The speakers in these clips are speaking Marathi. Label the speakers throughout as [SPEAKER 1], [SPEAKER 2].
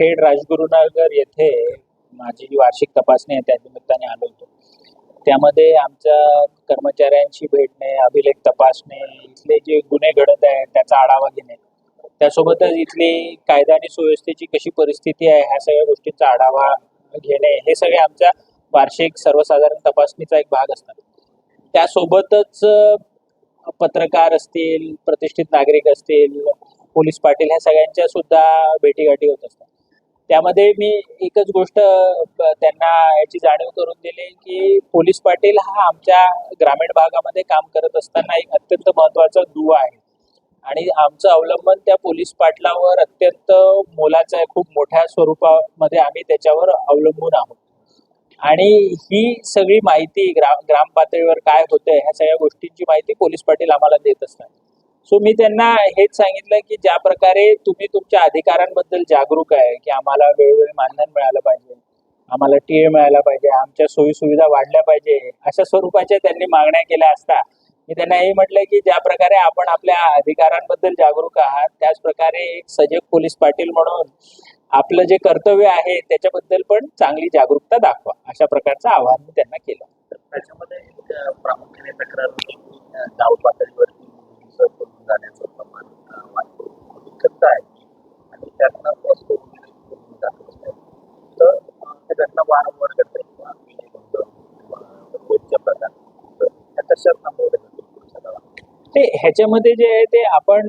[SPEAKER 1] खेड राजगुरुनगर येथे माझी जी वार्षिक तपासणी आहे त्या निमित्ताने आलो होतो. त्यामध्ये आमच्या कर्मचाऱ्यांशी भेटणे अभिलेख तपासणे इथले जे गुन्हे घडत आहेत त्याचा आढावा घेणे त्यासोबतच इथली कायदा आणि सुव्यवस्थेची कशी परिस्थिती आहे ह्या सगळ्या गोष्टींचा आढावा घेणे हे सगळे आमच्या वार्षिक सर्वसाधारण तपासणीचा एक भाग असतात. त्यासोबतच पत्रकार असतील प्रतिष्ठित नागरिक असतील पोलीस पाटील ह्या सगळ्यांच्या सुद्धा भेटीगाठी होत असतात. त्यामध्ये मी एकच गोष्ट त्यांना याची जाणीव करून दिली की पोलीस पाटील हा आमच्या ग्रामीण भागामध्ये काम करत असताना एक अत्यंत महत्त्वाचा दुवा आहे. आणि आमचं अवलंबन त्या पोलीस पाटलावर अत्यंत मोलाचं आहे. खूप मोठ्या स्वरूपामध्ये आम्ही त्याच्यावर अवलंबून आहोत. आणि ही सगळी माहिती ग्राम ग्राम पातळीवर काय होतंय ह्या सगळ्या गोष्टींची माहिती पोलीस पाटील आम्हाला देत असतात. सो मी त्यांना हेच सांगितलं की ज्या प्रकारे तुम्ही तुमच्या अधिकारांबद्दल जागरूक आहे की आम्हाला वेळोवेळी मानधन मिळालं पाहिजे आम्हाला टीए मिळायला पाहिजे आमच्या सोयी सुविधा वाढल्या पाहिजे अशा स्वरूपाच्या त्यांनी मागण्या केल्या असता मी त्यांना हे म्हटलंय की ज्या प्रकारे आपण आपल्या अधिकारांबद्दल जागरूक आहात त्याच प्रकारे एक सजग पोलीस पाटील म्हणून आपलं जे कर्तव्य आहे त्याच्याबद्दल पण चांगली जागरूकता दाखवा अशा प्रकारचं आवाहन मी त्यांना केलं.
[SPEAKER 2] त्याच्यामध्ये प्रामुख्याने तक्रार होती की अ, गाव पातळीवरती मुलीचं पळून जाण्याचं प्रमाण अ, वाढतं. दुःखद आहे आणि त्यातनं वस्तू वगैरे पळून जात असतात. तर अ, त्या घटना वारंवार घडतात किंवा विजेबंद किंवा रोजच्या प्रकार तर त्या कशा थांबवल्या जातील पुढच्या काळात
[SPEAKER 1] ते ह्याच्यामध्ये जे आहे ते आपण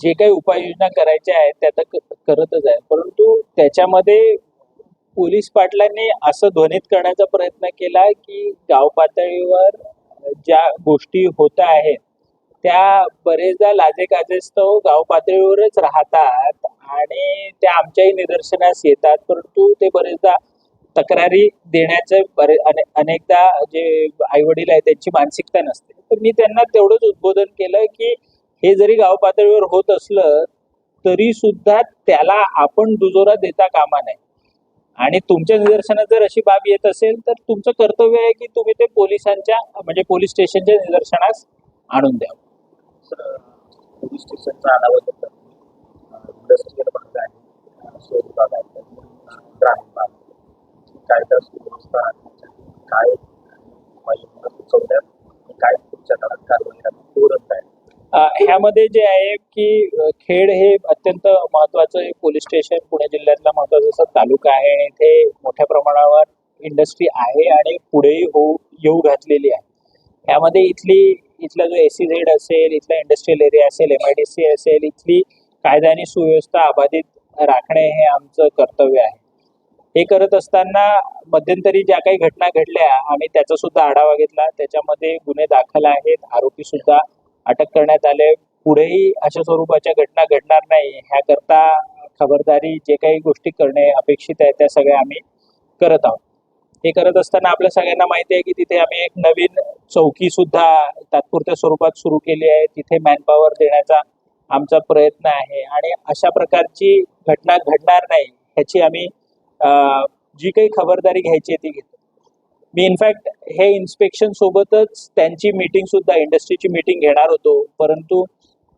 [SPEAKER 1] जे काही उपाययोजना करायच्या आहेत त्या तर करतच आहे. परंतु त्याच्यामध्ये पोलीस पाटलांनी असं ध्वनित करण्याचा प्रयत्न केला की गाव पातळीवर ज्या गोष्टी होत आहेत त्या बरेचदा लाजेकाजेस्तव गाव पातळीवरच राहतात आणि त्या आमच्याही निदर्शनास येतात. परंतु ते बरेचदा तक्रारी देण्याचे बरे अने अनेकदा जे आई वडील आहेत त्यांची मानसिकता नसते. तर मी त्यांना तेवढंच उद्बोधन केलं की हे जरी गाव पातळीवर होत असलं तरी सुद्धा त्याला आपण दुजोरा देता कामा नये. आणि तुमच्या निदर्शनात जर अशी बाब येत असेल तर तुमचं कर्तव्य आहे की तुम्ही ते पोलिसांच्या म्हणजे पोलीस स्टेशनच्या निदर्शनास आणून द्यावं
[SPEAKER 2] पोलीस स्टेशनचा आढावा घेतला. काय काय पुढच्या काळात कारवाई धोरण काय
[SPEAKER 1] ह्यामध्ये जे आहे की खेड हे अत्यंत महत्वाचं पोलीस स्टेशन पुणे जिल्ह्यातला महत्त्वाचा असा तालुका आहे आणि इथे मोठ्या प्रमाणावर इंडस्ट्री आहे आणि पुढेही होऊ येऊ घातलेली आहे. यामध्ये इथली इथला जो एसी झेड असेल इथला इंडस्ट्रियल एरिया असेल एम आय डी सी असेल इथली कायदा आणि सुव्यवस्था अबाधित राखणे हे आमचं कर्तव्य आहे. हे करत असताना मध्यंतरी ज्या काही घटना घडल्या आम्ही त्याचा सुद्धा आढावा घेतला त्याच्यामध्ये गुन्हे दाखल आहेत आरोपी सुद्धा अटक करण्यात आले. पुढेही अशा स्वरूपाच्या घटना घडणार नाही ह्याकरता खबरदारी जे काही गोष्टी करणे अपेक्षित आहे त्या सगळ्या आम्ही करत आहोत. हे करत असताना आपल्या सगळ्यांना माहिती आहे की तिथे आम्ही एक नवीन चौकी सुद्धा तात्पुरत्या स्वरूपात सुरू केली आहे. तिथे मॅनपॉवर देण्याचा आमचा प्रयत्न आहे आणि अशा प्रकारची घटना घडणार नाही ह्याची आम्ही जी काही खबरदारी घ्यायची आहे ती घेतो. मी इनफॅक्ट हे इन्स्पेक्शन सोबतच त्यांची मीटिंग सुद्धा इंडस्ट्रीची मीटिंग घेणार होतो. परंतु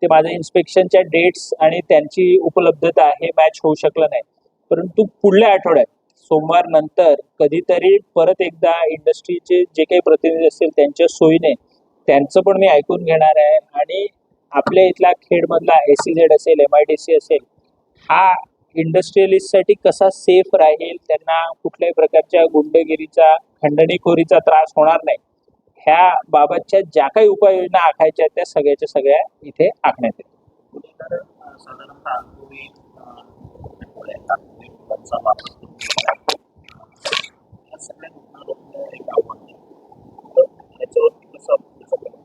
[SPEAKER 1] ते माझ्या इन्स्पेक्शनच्या डेट्स आणि त्यांची उपलब्धता हे मॅच होऊ शकलं नाही. परंतु पुढल्या आठवड्यात सोमवार नंतर कधीतरी परत एकदा इंडस्ट्रीचे जे काही प्रतिनिधी असतील त्यांच्या सोयीने त्यांचं पण मी ऐकून घेणार आहे. आणि आपल्या इथला खेडमधला एस सी झेड असेल एम आय डी सी असेल हा इंडस्ट्रियलिस्टसाठी कसा सेफ राहील त्यांना कुठल्याही प्रकारच्या गुंडगिरीचा खंडणीखोरीचा त्रास होणार नाही ह्या बाबतच्या ज्या काही उपाययोजना आखायच्या आहेत त्या सगळ्याच्या सगळ्या इथे आखण्यात येतील
[SPEAKER 2] साधारणतः येतात. त्यांचा वापर या सगळ्या घटना रोखणं एक आव्हान आहे. तर ह्याच्यावरती कसं आपण पुढचं करू?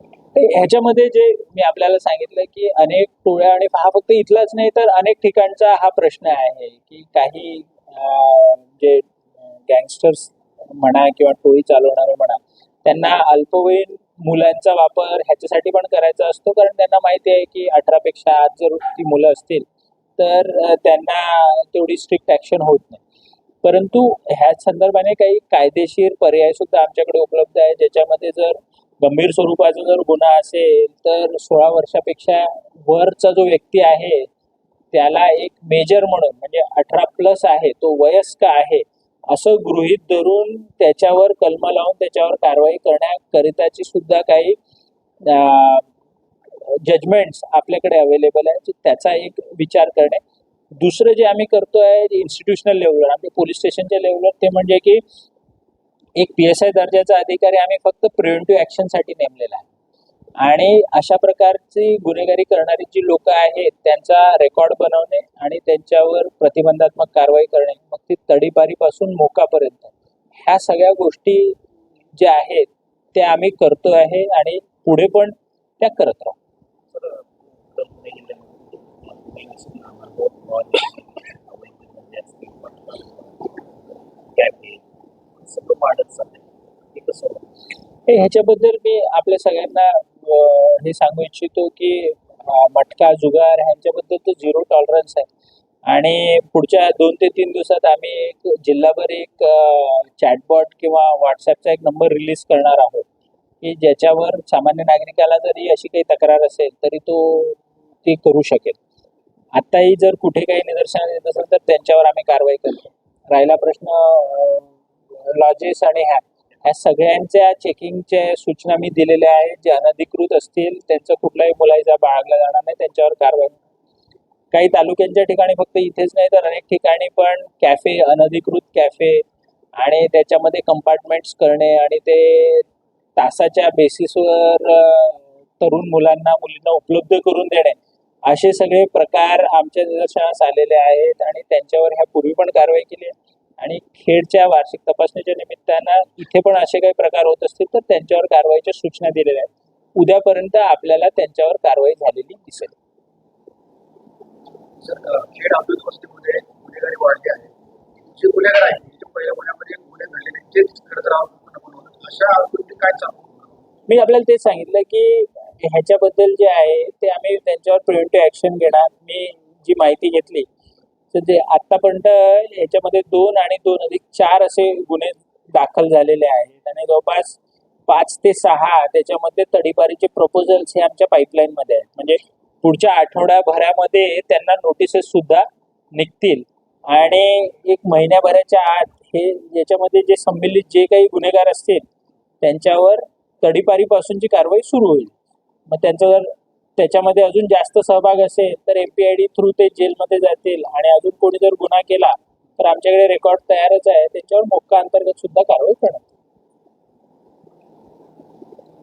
[SPEAKER 1] ते ह्याच्यामध्ये जे मी आपल्याला सांगितलं की अनेक टोळ्या आणि हा फक्त इथलाच नाही तर अनेक ठिकाणचा हा प्रश्न आहे की काही जे गँगस्टर्स म्हणा किंवा टोळी चालवणारे म्हणा त्यांना अल्पवयीन मुलांचा वापर ह्याच्यासाठी पण करायचा असतो. कारण त्यांना माहिती आहे की अठरापेक्षा आत जर ती मुलं असतील तर त्यांना तेवढी स्ट्रिक्ट ॲक्शन होत नाही. परंतु ह्या संदर्भाने काही कायदेशीर पर्याय सुद्धा आमच्याकडे उपलब्ध आहे ज्याच्यामध्ये जर गंभीर स्वरूपाचा जर गुन्हा असेल तर सोळा वर्षापेक्षा वरचा जो व्यक्ती आहे त्याला एक मेजर म्हणून म्हणजे अठरा प्लस आहे तो वयस्क आहे असं गृहीत धरून त्याच्यावर कलम लावून त्याच्यावर कारवाई करण्याकरिताची सुद्धा काही जजमेंट्स आपल्याकडे अवेलेबल आहे त्याचा एक विचार करणे. दुसरं जे आम्ही करतो आहे इन्स्टिट्यूशनल लेवलवर आम्ही पोलीस स्टेशनच्या लेवलवर ते म्हणजे की एक पी एस आय दर्जाचा अधिकारी आम्ही फक्त प्रिव्हेंटिव्ह ॲक्शनसाठी नेमलेला आहे आणि अशा प्रकारची गुन्हेगारी करणारी जी लोक आहेत त्यांचा रेकॉर्ड बनवणे आणि त्यांच्यावर प्रतिबंधात्मक कारवाई करणे मग ती तडीपारीपासून मोकापर्यंत ह्या सगळ्या गोष्टी ज्या आहेत त्या आम्ही करतो आहे आणि पुढे पण त्या करत राहू
[SPEAKER 2] तर उत्तर पुणे जिल्ह्यामध्ये पुणे असेल, अहमदनगर, मॉल, अवैध धंदे असतील, पटकन, कॅफे, सगळं वाढत चाललंय हे कसं होतं?
[SPEAKER 1] हे ह्याच्याबद्दल मी आपल्या सगळ्यांना हे सांगू इच्छितो की मटका जुगार ह्यांच्याबद्दल तर झिरो टॉलरन्स आहे. आणि पुढच्या दोन ते तीन दिवसात आम्ही एक जिल्हाभर एक चॅटबॉट किंवा व्हॉट्सॲपचा एक नंबर रिलीज करणार आहोत. की ज्याच्यावर सामान्य नागरिकाला जरी अशी काही तक्रार असेल तरी तो ती करू शकेल. आत्ताही जर कुठे काही निदर्शनात येत असेल तर त्यांच्यावर आम्ही कारवाई करतो. राहिला प्रश्न लॉजेस आणि हॅप ह्या सगळ्यांच्या चेकिंगच्या सूचना मी दिलेल्या आहेत. जे अनधिकृत असतील त्यांचं कुठलाही मुलायचा बाळगला जाणार नाही त्यांच्यावर कारवाई. काही तालुक्यांच्या ठिकाणी फक्त इथेच नाही तर अनेक ठिकाणी पण कॅफे अनधिकृत कॅफे आणि त्याच्यामध्ये कंपार्टमेंट्स करणे आणि ते तासाच्या बेसिसवर तरुण मुलांना मुलींना उपलब्ध करून देणे असे सगळे प्रकार आमच्या निदर्शनास आलेले आहेत आणि त्यांच्यावर ह्या पूर्वी पण कारवाई केली आहे. आणि खेडच्या वार्षिक तपासणीच्या निमित्तानं इथे पण असे काही प्रकार होत असतील तर त्यांच्यावर कारवाईच्या सूचना दिलेल्या आहेत. उद्यापर्यंत आपल्याला त्यांच्यावर कारवाई झालेली दिसेल.
[SPEAKER 2] खेड अमृत वस्तीमध्ये गुन्हेगारी वाढली आहे. जे गुन्हेगार आहेत जे पहिल्या गुन्ह्यामध्ये गुन्हे घडलेले तेच खडतर आरोपी बनवतात अशा आरोपी काय सांगू?
[SPEAKER 1] मी आपल्याला तेच सांगितलं की ह्याच्याबद्दल जे आहे ते आम्ही त्यांच्यावर प्रिव्हेंटिव्ह ॲक्शन घेणार. मी जी माहिती घेतली तर ते आतापर्यंत याच्यामध्ये दोन आणि दोन अधिक चार असे गुन्हे दाखल झालेले आहेत. आणि जवळपास पाच ते सहा त्याच्यामध्ये तडीपारीचे प्रपोजल्स हे आमच्या पाईपलाईनमध्ये आहेत. म्हणजे पुढच्या आठवड्याभरामध्ये त्यांना नोटिसेस सुद्धा निघतील. आणि एक महिन्याभराच्या आत हे याच्यामध्ये जे संमिलित जे काही गुन्हेगार असतील त्यांच्यावर तडीपारीपासूनची कारवाई सुरू होईल. मग त्यांचा जर त्याच्यामध्ये अजून जास्त सहभाग असेल तर एमपीआयडी थ्रू ते जेलमध्ये जातील. आणि अजून कोणी जर गुन्हा केला तर आमच्याकडे रेकॉर्ड तयारच आहे. त्याच्यावर मोक्का अंतर्गत सुद्धा कारवाई करणार.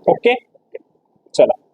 [SPEAKER 1] ओके चला.